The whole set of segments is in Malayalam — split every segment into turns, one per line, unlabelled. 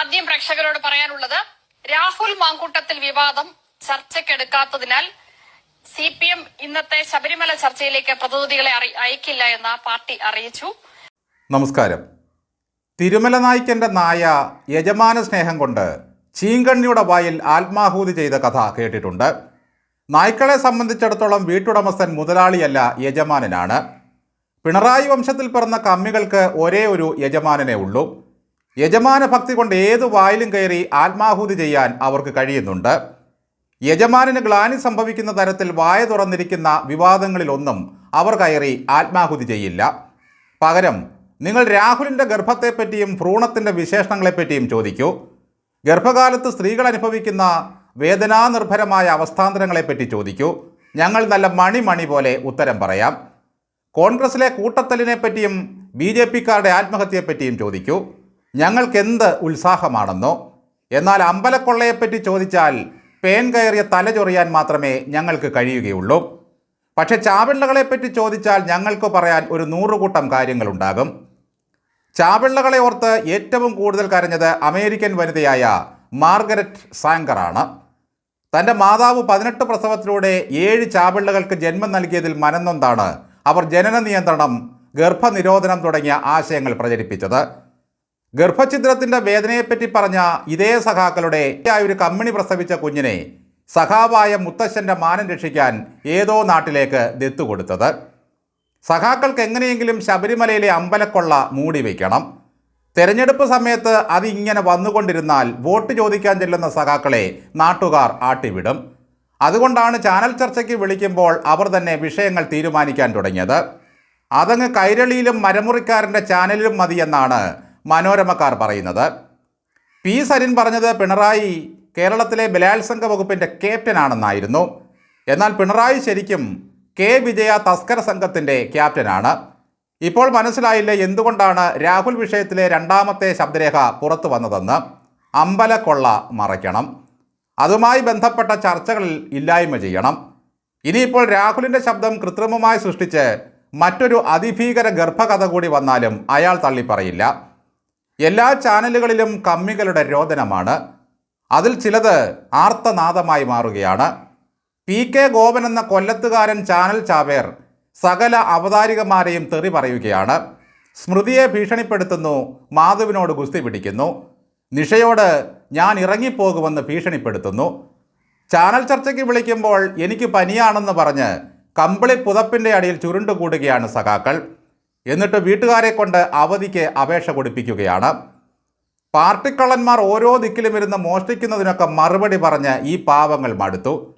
ആദ്യം പ്രേക്ഷകരോട് പറയാനുള്ളത് രാഹുൽ മാങ്കൂട്ടത്തിൽ വിവാദം ചർച്ചയ്ക്കെടുക്കാത്തതിനാൽ സി പി എം ഇന്നത്തെ ശബരിമല ചർച്ചയിലേക്ക് പ്രതിനിധികളെ അയക്കില്ല എന്ന് പാർട്ടി അറിയിച്ചു.
നമസ്കാരം. തിരുമല നായ്ക്കന്റെ നായ യജമാന സ്നേഹം കൊണ്ട് ചീങ്കണ്ണിയുടെ വായിൽ ആത്മാഹൂതി ചെയ്ത കഥ കേട്ടിട്ടുണ്ട്. നായ്ക്കളെ സംബന്ധിച്ചിടത്തോളം വീട്ടുടമസ്ഥൻ മുതലാളിയല്ല യജമാനനാണ്. പിണറായി വംശത്തിൽ പിറന്ന കമ്മികൾക്ക് ഒരേ ഒരു യജമാനനെ ഉള്ളൂ. യജമാന ഭക്തി കൊണ്ട് ഏത് വായിലും കയറി ആത്മാഹൂതി ചെയ്യാൻ അവർക്ക് കഴിയുന്നുണ്ട്. യജമാനന് ഗ്ലാനി സംഭവിക്കുന്ന തരത്തിൽ വായ തുറന്നിരിക്കുന്ന വിവാദങ്ങളിലൊന്നും അവർ കയറി ആത്മാഹുതി ചെയ്യില്ല. പകരം നിങ്ങൾ രാഹുലിന്റെ ഗർഭത്തെപ്പറ്റിയും ഭ്രൂണത്തിന്റെ വിശേഷണങ്ങളെപ്പറ്റിയും ചോദിക്കൂ. ഗർഭകാലത്ത് സ്ത്രീകൾ അനുഭവിക്കുന്ന വേദനാനിർഭരമായ അവസ്ഥാന്തരങ്ങളെപ്പറ്റി ചോദിക്കൂ. ഞങ്ങൾ നല്ല മണിമണി പോലെ ഉത്തരം പറയാം. കോൺഗ്രസിലെ കൂട്ടത്തലിനെപ്പറ്റിയും ബി ജെ പിക്കാരുടെ ആത്മഹത്യയെപ്പറ്റിയും ചോദിക്കൂ. ഞങ്ങൾക്കെന്ത് ഉത്സാഹമാണെന്നോ? എന്നാൽ അമ്പലക്കൊള്ളയെപ്പറ്റി ചോദിച്ചാൽ പേൻ കയറിയ തല ചൊറിയാൻ മാത്രമേ ഞങ്ങൾക്ക് കഴിയുകയുള്ളൂ. പക്ഷെ ചാവിള്ളകളെപ്പറ്റി ചോദിച്ചാൽ ഞങ്ങൾക്ക് പറയാൻ ഒരു നൂറുകൂട്ടം കാര്യങ്ങളുണ്ടാകും. ചാവിള്ളകളെ ഓർത്ത് ഏറ്റവും കൂടുതൽ കരഞ്ഞത് അമേരിക്കൻ വനിതയായ മാർഗരറ്റ് സാങ്കറാണ്. തന്റെ മാതാവ് പതിനെട്ട് പ്രസവത്തിലൂടെ ഏഴ് ചാപിള്ളകൾക്ക് ജന്മം നൽകിയതിൽ മനന്നൊന്താണ് അവർ ജനന നിയന്ത്രണം ഗർഭനിരോധനം തുടങ്ങിയ ആശയങ്ങൾ പ്രചരിപ്പിച്ചത്. ഗർഭഛിദ്രത്തിന്റെ വേദനയെപ്പറ്റി പറഞ്ഞ ഇതേ സഖാക്കളുടെ ഒരു കമ്മിണി പ്രസവിച്ച കുഞ്ഞിനെ സഖാവായ മുത്തശ്ശന്റെ മാനം രക്ഷിക്കാൻ ഏതോ നാട്ടിലേക്ക് ദത്തുകൊടുത്തത് സഖാക്കൾക്ക് എങ്ങനെയെങ്കിലും ശബരിമലയിലെ അമ്പലക്കൊള്ള മൂടി വയ്ക്കണം തെരഞ്ഞെടുപ്പ് സമയത്ത് അതിങ്ങനെ വന്നുകൊണ്ടിരുന്നാൽ വോട്ട് ചോദിക്കാൻ ചെല്ലുന്ന സഖാക്കളെ നാട്ടുകാർ ആട്ടിവിടും. അതുകൊണ്ടാണ് ചാനൽ ചർച്ചയ്ക്ക് വിളിക്കുമ്പോൾ അവർ തന്നെ വിഷയങ്ങൾ തീരുമാനിക്കാൻ തുടങ്ങിയത്. അതങ്ങ് കൈരളിയിലും മരമുറിക്കാരന്റെ ചാനലിലും മതിയെന്നാണ് മനോരമക്കാർ പറയുന്നത്. പി. സരിൻ പറഞ്ഞത് പിണറായി കേരളത്തിലെ ബലാത്സംഗ വകുപ്പിന്റെ ക്യാപ്റ്റനാണെന്നായിരുന്നു. എന്നാൽ പിണറായി ശരിക്കും കെ. വിജയ തസ്കര സംഘത്തിന്റെ ക്യാപ്റ്റനാണ്. ഇപ്പോൾ മനസ്സിലായില്ല എന്തുകൊണ്ടാണ് രാഹുൽ വിഷയത്തിലെ രണ്ടാമത്തെ ശബ്ദരേഖ പുറത്തു വന്നതെന്ന്? അമ്പലക്കൊള്ള മറയ്ക്കണം. അതുമായി ബന്ധപ്പെട്ട ചർച്ചകളിൽ ഇല്ലായ്മ ചെയ്യണം. ഇനിയിപ്പോൾ രാഹുലിന്റെ ശബ്ദം കൃത്രിമമായി സൃഷ്ടിച്ച് മറ്റൊരു അതിഭീകര ഗർഭകഥ കൂടി വന്നാലും അയാൾ തള്ളിപ്പറയില്ല. എല്ലാ ചാനലുകളിലും കമ്മികളുടെ രോദനമാണ്. അതിൽ ചിലത് ആർത്തനാദമായി മാറുകയാണ്. പി കെ ഗോപൻ എന്ന കൊല്ലത്തുകാരൻ ചാനൽ ചാവേർ സകല അവതാരികമാരെയും തെറി പറയുകയാണ്. സ്മൃതിയെ ഭീഷണിപ്പെടുത്തുന്നു മാധവിനോട് ഗുസ്തി പിടിക്കുന്നു. നിഷയോട് ഞാൻ ഇറങ്ങിപ്പോകുമെന്ന് ഭീഷണിപ്പെടുത്തുന്നു. ചാനൽ ചർച്ചയ്ക്ക് വിളിക്കുമ്പോൾ എനിക്ക് പനിയാണെന്ന് പറഞ്ഞ് കമ്പിളി പുതപ്പിന്റെ അടിയിൽ ചുരുണ്ടുകൂടുകയാണ് സഖാക്കൾ. എന്നിട്ട് വീട്ടുകാരെ കൊണ്ട് അവധിക്ക് അപേക്ഷ കൊടുപ്പിക്കുകയാണ്. പാർട്ടിക്കള്ളന്മാർ ഓരോ ദിക്കിലും ഇരുന്ന് മോഷ്ടിക്കുന്നതിനൊക്കെ മറുപടി പറഞ്ഞ് ഈ പാവങ്ങൾ മടുത്തു.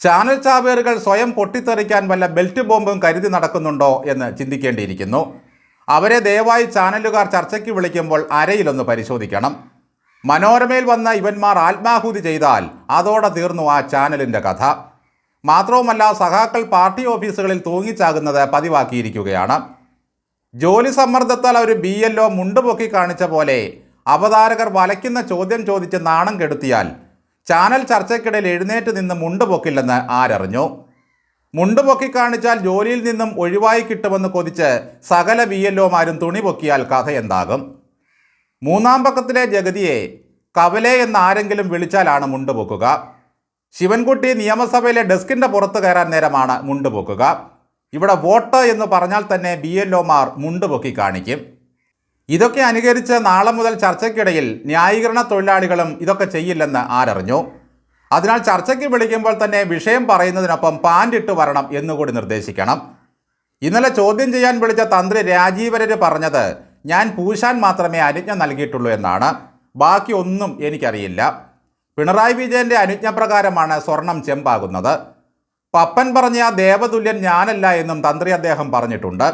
ചാനൽ ചാവേറുകൾ സ്വയം പൊട്ടിത്തെറിക്കാൻ വല്ല ബെൽറ്റ് ബോംബും കരുതി നടക്കുന്നുണ്ടോ എന്ന് ചിന്തിക്കേണ്ടിയിരിക്കുന്നു. അവരെ ദയവായി ചാനലുകാർ ചർച്ചയ്ക്ക് വിളിക്കുമ്പോൾ അരയിലൊന്ന് പരിശോധിക്കണം. മനോരമയിൽ വന്ന ഇവന്മാർ ആത്മാഹുതി ചെയ്താൽ അതോടെ തീർന്നു ആ ചാനലിന്റെ കഥ. മാത്രവുമല്ല സഖാക്കൾ പാർട്ടി ഓഫീസുകളിൽ തൂങ്ങിച്ചാകുന്നത് പതിവാക്കിയിരിക്കുകയാണ്. ജോലി സമ്മർദ്ദത്താൽ അവർ ബി എൽ ഒ മുണ്ടുപൊക്കി കാണിച്ച പോലെ അവതാരകർ വലയ്ക്കുന്ന ചോദ്യം ചോദിച്ച് നാണം കെടുത്തിയാൽ ചാനൽ ചർച്ചയ്ക്കിടയിൽ എഴുന്നേറ്റ് നിന്ന് മുണ്ടുപൊക്കില്ലെന്ന് ആരറിഞ്ഞു? മുണ്ടുപൊക്കി കാണിച്ചാൽ ജോലിയിൽ നിന്നും ഒഴിവായി കിട്ടുമെന്ന് കൊതിച്ച് സകല ബി എൽ ഒമാരും തുണി പൊക്കിയാൽ കഥ എന്താകും? മൂന്നാം പക്കത്തിലെ ജഗതിയെ കവലെ എന്ന് ആരെങ്കിലും വിളിച്ചാലാണ് മുണ്ടുപൊക്കുക. ശിവൻകുട്ടി നിയമസഭയിലെ ഡെസ്കിന്റെ പുറത്ത് കയറാൻ നേരമാണ് മുണ്ട് പൊക്കുക ഇവിടെ വോട്ട് എന്ന് പറഞ്ഞാൽ തന്നെ ബി എൽ ഒമാർ മുണ്ടുപൊക്കി കാണിക്കും. ഇതൊക്കെ അനുകരിച്ച് നാളെ മുതൽ ചർച്ചയ്ക്കിടയിൽ ന്യായീകരണ തൊഴിലാളികളും ഇതൊക്കെ ചെയ്യില്ലെന്ന് ആരറിഞ്ഞു. അതിനാൽ ചർച്ചയ്ക്ക് വിളിക്കുമ്പോൾ തന്നെ വിഷയം പറയുന്നതിനൊപ്പം പാന്റിട്ട് വരണം എന്നുകൂടി നിർദ്ദേശിക്കണം. ഇന്നലെ ചോദ്യം ചെയ്യാൻ വിളിച്ച തന്ത്രി രാജീവരർ പറഞ്ഞത് ഞാൻ പൂശാൻ മാത്രമേ അനുജ്ഞ നൽകിയിട്ടുള്ളൂ എന്നാണ്. ബാക്കി ഒന്നും എനിക്കറിയില്ല. പിണറായി വിജയന്റെ അനുജ്ഞ പ്രകാരമാണ് സ്വർണം ചെമ്പാകുന്നത്. പപ്പൻ പറഞ്ഞ ദേവതുല്യൻ ഞാനല്ല എന്നും തന്ത്രി അദ്ദേഹം പറഞ്ഞിട്ടുണ്ട്.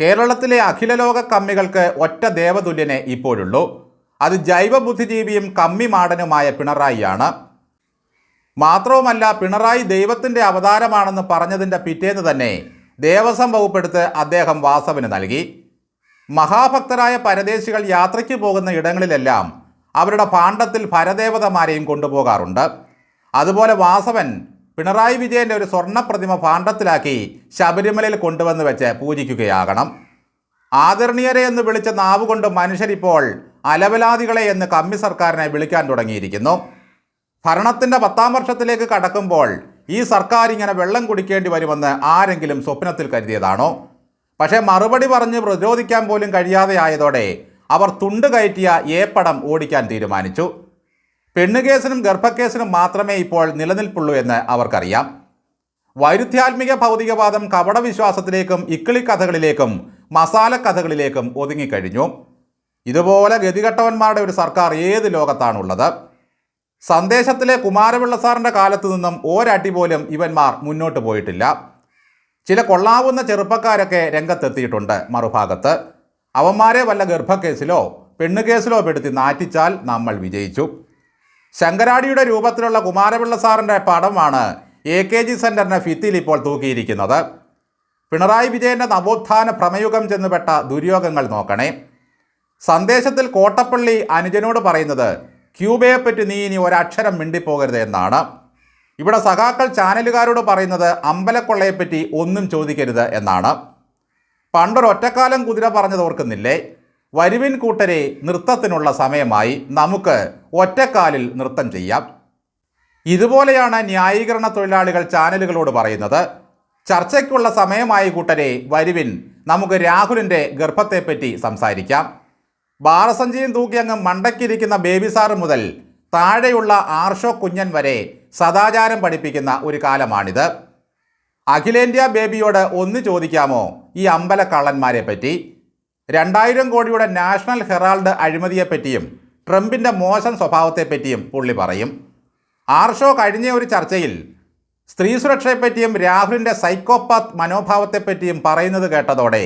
കേരളത്തിലെ അഖിലലോക കമ്മികൾക്ക് ഒറ്റ ദേവതുല്യനെ ഇപ്പോഴുള്ളൂ. അത് ജൈവ ബുദ്ധിജീവിയും കമ്മി മാടനുമായ പിണറായിയാണ്. മാത്രവുമല്ല പിണറായി ദൈവത്തിന്റെ അവതാരമാണെന്ന് പറഞ്ഞതിന്റെ പിറ്റേന്ന് തന്നെ ദേവസ്വം വകുപ്പെടുത്ത് അദ്ദേഹം വാസവിന് നൽകി. മഹാഭക്തരായ പരദേശികൾ യാത്രയ്ക്ക് പോകുന്ന ഇടങ്ങളിലെല്ലാം അവരുടെ ഭാണ്ഡത്തിൽ ഭരദേവതമാരെയും കൊണ്ടുപോകാറുണ്ട്. അതുപോലെ വാസവൻ പിണറായി വിജയന്റെ ഒരു സ്വർണ പ്രതിമ ഭാണ്ഡത്തിലാക്കി ശബരിമലയിൽ കൊണ്ടുവന്ന് വെച്ച് പൂജിക്കുകയാകണം. ആദരണീയരെ എന്ന് വിളിച്ച നാവുകൊണ്ട് മനുഷ്യരിപ്പോൾ അലവലാദികളെ എന്ന് കമ്മി സർക്കാരിനെ വിളിക്കാൻ തുടങ്ങിയിരിക്കുന്നു. ഭരണത്തിന്റെ പത്താം വർഷത്തിലേക്ക് കടക്കുമ്പോൾ ഈ സർക്കാർ ഇങ്ങനെ വെള്ളം കുടിക്കേണ്ടി വരുമെന്ന് ആരെങ്കിലും സ്വപ്നത്തിൽ കരുതിയതാണോ? പക്ഷേ മറുപടി പറഞ്ഞ് പ്രതിരോധിക്കാൻ പോലും കഴിയാതെയായതോടെ അവർ തുണ്ട് കയറ്റിയ ഏപ്പടം ഓടിക്കാൻ തീരുമാനിച്ചു. പെണ്ണുകേസിനും ഗർഭക്കേസിനും മാത്രമേ ഇപ്പോൾ നിലനിൽപ്പുള്ളൂ എന്ന് അവർക്കറിയാം. വൈരുദ്ധ്യാത്മിക ഭൗതികവാദം കപടവിശ്വാസത്തിലേക്കും ഇക്കിളി കഥകളിലേക്കും മസാല കഥകളിലേക്കും ഒതുങ്ങിക്കഴിഞ്ഞു. ഇതുപോലെ ഗതികെട്ടവന്മാരുടെ ഒരു സർക്കാർ ഏത് ലോകത്താണുള്ളത്? സന്ദേശത്തിലെ കുമാരപിള്ള സാറിന്റെ കാലത്ത് നിന്നും ഒരടി പോലും ഇവന്മാർ മുന്നോട്ട് പോയിട്ടില്ല. ചില കൊള്ളാവുന്ന ചെറുപ്പക്കാരൊക്കെ രംഗത്തെത്തിയിട്ടുണ്ട് മറുഭാഗത്ത്. അവന്മാരെ വല്ല ഗർഭക്കേസിലോ പെണ്ണുകേസിലോ പെടുത്തി നാറ്റിച്ചാൽ നമ്മൾ വിജയിച്ചു. ശങ്കരാടിയുടെ രൂപത്തിലുള്ള കുമാരപിള്ള സാറിന്റെ പടമാണ് എ കെ ജി സെന്ററിന്റെ ഫിത്തിയിൽ ഇപ്പോൾ തൂക്കിയിരിക്കുന്നത്. പിണറായി വിജയന്റെ നവോത്ഥാന പ്രമയുഗം ചെന്നുപെട്ട ദുര്യോഗങ്ങൾ നോക്കണേ. സന്ദേശത്തിൽ കോട്ടപ്പള്ളി അനുജനോട് പറയുന്നത് ക്യൂബയെപ്പറ്റി നീ ഇനി ഒരക്ഷരം മിണ്ടിപ്പോകരുത് എന്നാണ്. ഇവിടെ സഖാക്കൾ ചാനലുകാരോട് പറയുന്നത് അമ്പലക്കൊള്ളയെപ്പറ്റി ഒന്നും ചോദിക്കരുത് എന്നാണ്. പണ്ടൊരൊറ്റക്കാലം കുതിര പറഞ്ഞത് ഓർക്കുന്നില്ലേ? വരുവിൻ കൂട്ടരെ നൃത്തത്തിനുള്ള സമയമായി നമുക്ക് ഒറ്റക്കാലിൽ നൃത്തം ചെയ്യാം. ഇതുപോലെയാണ് ന്യായീകരണ തൊഴിലാളികൾ ചാനലുകളോട് പറയുന്നത്. ചർച്ചയ്ക്കുള്ള സമയമായി കൂട്ടരെ വരുവിൻ നമുക്ക് രാഹുലിന്റെ ഗർഭത്തെപ്പറ്റി സംസാരിക്കാം. ബാറസഞ്ചിയും തൂക്കി അങ്ങ് മണ്ടയ്ക്കിരിക്കുന്ന ബേബി സാറ് മുതൽ താഴെയുള്ള ആർഷോ കുഞ്ഞൻ വരെ സദാചാരം പഠിപ്പിക്കുന്ന ഒരു കാലമാണിത്. അഖിലേന്ത്യാ ബേബിയോട് ഒന്ന് ചോദിക്കാമോ ഈ അമ്പലക്കള്ളന്മാരെ പറ്റി രണ്ടായിരം കോടിയുടെ നാഷണൽ ഹെറാൾഡ് അഴിമതിയെപ്പറ്റിയും ട്രംപിന്റെ മോശം സ്വഭാവത്തെപ്പറ്റിയും പുള്ളി പറയും. ആർഷോ കഴിഞ്ഞ ഒരു ചർച്ചയിൽ സ്ത്രീ സുരക്ഷയെപ്പറ്റിയും രാഹുലിന്റെ സൈക്കോപാത്ത് മനോഭാവത്തെപ്പറ്റിയും പറയുന്നത് കേട്ടതോടെ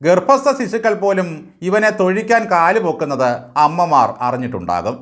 ഗർഭസ്ഥ ശിശുക്കൾ പോലും ഇവനെ തൊഴിക്കാൻ കാൽ പൊക്കുന്നത് അമ്മമാർ അറിഞ്ഞിട്ടുണ്ടാകും.